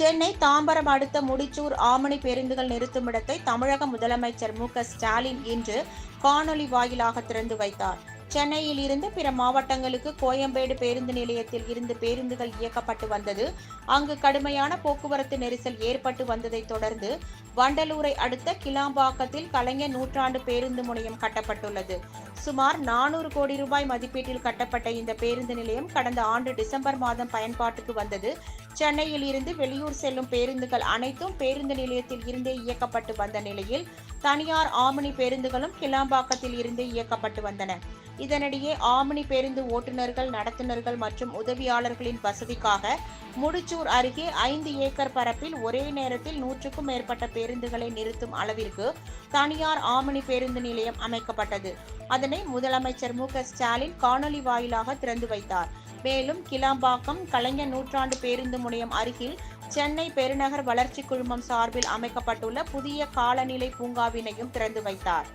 சென்னை தாம்பரம் அடுத்த முடிச்சூர் ஆமணி பேருந்துகள் நிறுத்துமிடத்தை தமிழக முதலமைச்சர் மு ஸ்டாலின் இன்று காணொலி வாயிலாக திறந்து வைத்தார். சென்னையில் இருந்து பிற மாவட்டங்களுக்கு கோயம்பேடு பேருந்து நிலையத்தில் இருந்து பேருந்துகள் இயக்கப்பட்டு வந்தது. அங்கு கடுமையான போக்குவரத்து நெரிசல் ஏற்பட்டு வந்ததைத் தொடர்ந்து வண்டலூரை அடுத்த கிளாம்பாக்கத்தில் கலைஞர் நூற்றாண்டு பேருந்து முனையம் கட்டப்பட்டுள்ளது. சுமார் நானூறு கோடி ரூபாய் மதிப்பீட்டில் கட்டப்பட்ட இந்த பேருந்து நிலையம் கடந்த ஆண்டு டிசம்பர் மாதம் பயன்பாட்டுக்கு வந்தது. சென்னையில் இருந்து வெளியூர் செல்லும் பேருந்துகள் அனைத்தும் பேருந்து நிலையத்தில் இருந்தே இயக்கப்பட்டு வந்த நிலையில் தனியார் ஆமணி பேருந்துகளும் கிளாம்பாக்கத்தில் இருந்தே இயக்கப்பட்டு வந்தன. இதனிடையே ஆமணி பேருந்து ஓட்டுநர்கள் நடத்துனர்கள் மற்றும் உதவியாளர்களின் வசதிக்காக முடிச்சூர் அருகே ஐந்து ஏக்கர் பரப்பில் ஒரே நேரத்தில் நூற்றுக்கும் மேற்பட்ட பேருந்துகளை நிறுத்தும் அளவிற்கு தனியார் ஆமணி பேருந்து நிலையம் அமைக்கப்பட்டது. அதன் முதலமைச்சர் மு ஸ்டாலின் காணொலி வாயிலாக திறந்து வைத்தார். மேலும் கிளாம்பாக்கம் கலைஞர் நூற்றாண்டு பேருந்து முனையம் அருகில் சென்னை பெருநகர் வளர்ச்சி குழுமம் சார்பில் அமைக்கப்பட்டுள்ள புதிய காலநிலை பூங்காவினையும் திறந்து வைத்தார்.